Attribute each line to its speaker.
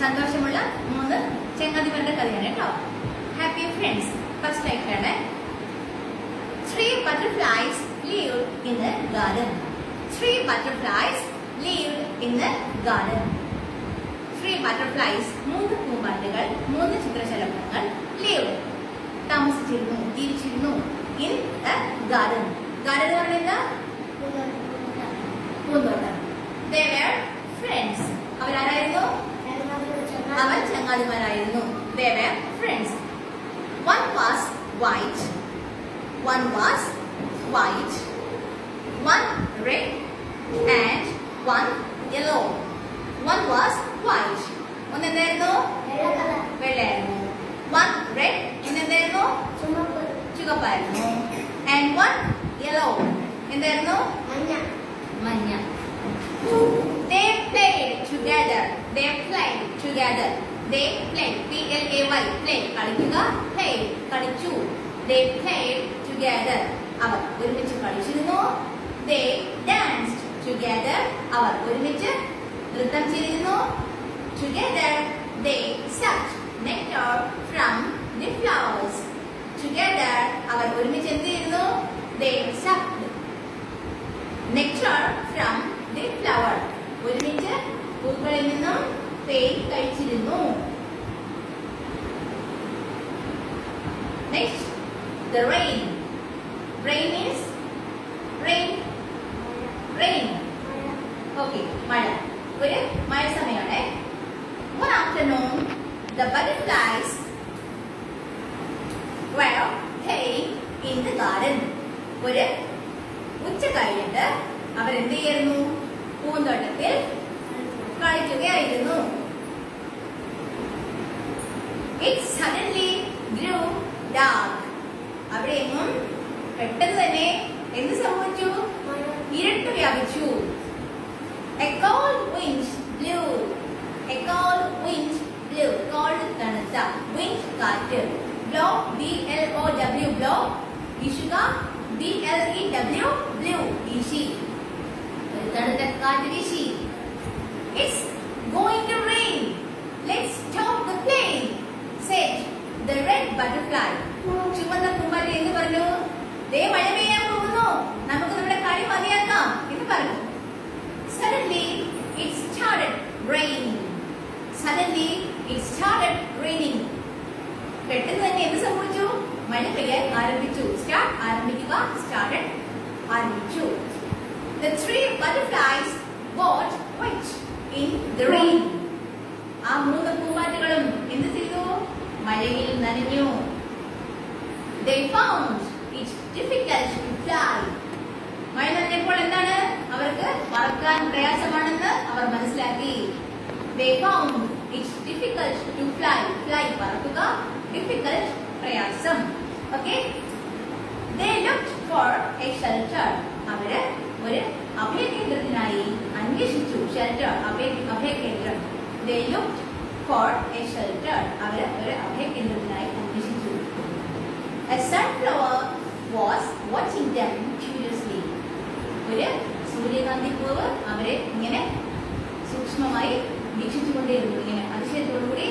Speaker 1: സന്തോഷമുള്ള മൂന്ന് ചെങ്ങാതിമാരുടെ കഥയാണ് കേട്ടോ ഹാപ്പി ഫ്രണ്ട്സ് ഫസ്റ്റ് ആയിട്ടാണ് Three butterflies lived in the garden. Three butterflies lived in the garden. Three butterflies, മൂന്ന് പൂമ്പാറ്റകൾ മൂന്ന് ചിത്രശലഭങ്ങൾ lived താമസിച്ചിരുന്നു ജീവിച്ചിരുന്നു അവർ ചങ്ങാതിമാരായിരുന്നു They were friends. One was white. One was white. One red and one yellow. One was white. ഒന്ന് എന്തായിരുന്നു വെള്ളയായിരുന്നു one red പിന്നെ എന്തായിരുന്നു ചുവപ്പായിരുന്നു and one yellow എന്തായിരുന്നു മഞ്ഞ They Played together. They played. P L A Y. Play. കളിക്കുക. Play. കളിച്ചു. They played together. അവർ ഒരുമിച്ച് കളിച്ചിരുന്നു. They danced together. അവർ ഒരുമിച്ച് നൃത്തം ചെയ്തിരുന്നു. Together they sucked nectar from the flowers. Together അവർ ഒരുമിച്ച് എന്ത് ചെയ്യുന്നു? They sucked nectar from the flower. ഒരുമിച്ച് പൂക്കളിൽ നിന്നും തേൻ കഴിച്ചിരുന്നു next the rain rain means rain rain okay മഴ ഒരു മഴ സമയമാണ് afternoon the butterflies were playing in the garden ഒരു ഉച്ച കഴിഞ്ഞിട്ട് അവരെന്ത് ചെയ്യായിരുന്നു പൂന്തോട്ടത്തിൽ കളിക്കുകയായിരുന്നു ഇറ്റ് സഡൻലി ഗ്രൂ ഡാർക്ക് അവിടെ എങ്ങും പെട്ടെന്ന് തന്നെ എന്ത് സംഭവിച്ചു? ഇരുട്ട് വ്യാപിച്ചു. കാറ്റ്. Blow B L O W blow വീശുക. B L E W blew വീശി. തണുത്ത കാറ്റ് വീശി. സ്റ്റാർട്ടഡ് റെയിനിങ് പെട്ടെന്ന് തന്നെ എന്ത് സംഭവിച്ചു? മഴ പെയ്യാൻ ആരംഭിച്ചു. സ്റ്റാർട്ട് ആരംഭിക്കുക. സ്റ്റാർട്ടഡ് ആരംഭിച്ചു. The three butterflies got wet in the rain. ആ മൂന്ന് പൂമ്പാറ്റകളും എന്ത് ചെയ്തു? മഴയിൽ നനഞ്ഞു. They found it difficult to fly. മഴ നനഞ്ഞപ്പോൾ എന്താണ്? അവർക്ക് പറക്കാൻ മനസ്സിലാക്കി They found it difficult to fly. Fly പറക്കുക difficult പ്രയാസം Okay? They looked for a shelter. അവര് ഒരു അഭയകേന്ദ്രത്തിനായി അന്വേഷിച്ചു shelter Abhaya അഭയകേന്ദ്രം They looked for a shelter. അവര് ഒരു അഭയകേന്ദ്രത്തിനായി അന്വേഷിച്ചു A sunflower was watching them curiously. ഒരു സൂര്യകാന്തി പൂവ് അവരെ ഇങ്ങനെ സൂക്ഷ്മമായി வீட்சித்து கொண்டே இருக்கிறீங்க அதிசயத்தோடு கூடி